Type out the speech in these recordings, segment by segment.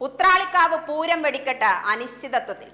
ഉത്രാളിക്കാവ് പൂരം വെടിക്കെട്ട് അനിശ്ചിതത്വത്തിൽ.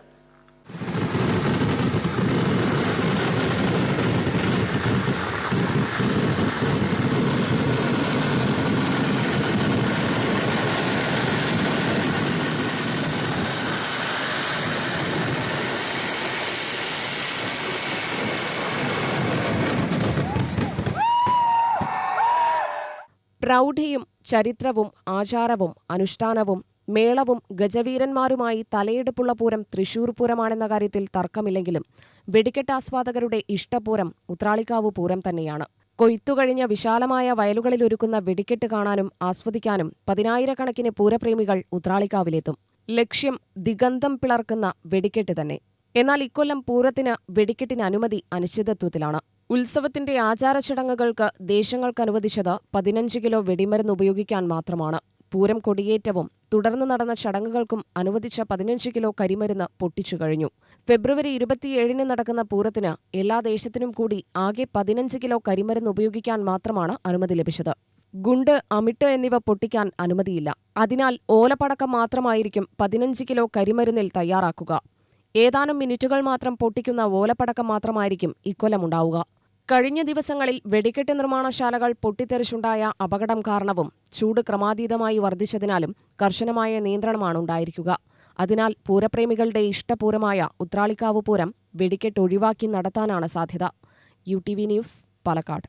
പ്രൗഢിയും ചരിത്രവും ആചാരവും അനുഷ്ഠാനവും മേളവും ഗജവീരന്മാരുമായി തലയെടുപ്പുള്ള പൂരം തൃശൂർ പൂരമാണെന്ന കാര്യത്തിൽ തർക്കമില്ലെങ്കിലും വെടിക്കെട്ട് ആസ്വാദകരുടെ ഇഷ്ടപൂരം ഉത്രാളിക്കാവ് പൂരം തന്നെയാണ്. കൊയ്ത്തുകഴിഞ്ഞ വിശാലമായ വയലുകളിൽ ഒരുക്കുന്ന വെടിക്കെട്ട് കാണാനും ആസ്വദിക്കാനും പതിനായിരക്കണക്കിന് പൂരപ്രേമികൾ ഉത്രാളിക്കാവിലെത്തും. ലക്ഷ്യം ദിഗന്ധം പിളർക്കുന്ന വെടിക്കെട്ട് തന്നെ. എന്നാൽ ഇക്കൊല്ലം പൂരത്തിന് വെടിക്കെട്ടിന് അനുമതി അനിശ്ചിതത്വത്തിലാണ്. ഉത്സവത്തിന്റെ ആചാരചടങ്ങുകൾക്ക് ദേശങ്ങൾക്ക് അനുവദിച്ചത് പതിനഞ്ച് കിലോ വെടിമരുന്ന് ഉപയോഗിക്കാൻ മാത്രമാണ്. പൂരം കൊടിയേറ്റവും തുടർന്ന് നടന്ന ചടങ്ങുകൾക്കും അനുവദിച്ച പതിനഞ്ച് കിലോ കരിമരുന്ന് പൊട്ടിച്ചു കഴിഞ്ഞു. ഫെബ്രുവരി ഇരുപത്തിയേഴിന് നടക്കുന്ന പൂരത്തിന് എല്ലാ ദേശത്തിനും കൂടി ആകെ പതിനഞ്ച് കിലോ കരിമരുന്ന് ഉപയോഗിക്കാൻ മാത്രമാണ് അനുമതി ലഭിച്ചത്. ഗുണ്ട് അമിട്ട് എന്നിവ പൊട്ടിക്കാൻ അനുമതിയില്ല. അതിനാൽ ഓലപ്പടക്കം മാത്രമായിരിക്കും പതിനഞ്ച് കിലോ കരിമരുന്നിൽ തയ്യാറാക്കുക. ഏതാനും മിനിറ്റുകൾ മാത്രം പൊട്ടിക്കുന്ന ഓലപ്പടക്കം മാത്രമായിരിക്കും ഇക്കൊല്ലമുണ്ടാവുക കഴിഞ്ഞ ദിവസങ്ങളിൽ വെടിക്കെട്ട് നിർമ്മാണശാലകൾ പൊട്ടിത്തെറിച്ചുണ്ടായ അപകടം കാരണവും ചൂട് ക്രമാതീതമായി വർദ്ധിച്ചതിനാലും കർശനമായ നിയന്ത്രണമാണ് ഉണ്ടായിരിക്കുക. അതിനാൽ പൂരപ്രേമികളുടെ ഇഷ്ടപൂരമായ ഉത്രാളിക്കാവ് പൂരം വെടിക്കെട്ട് ഒഴിവാക്കി നടത്താനാണ് സാധ്യത. U T V news Palakkad.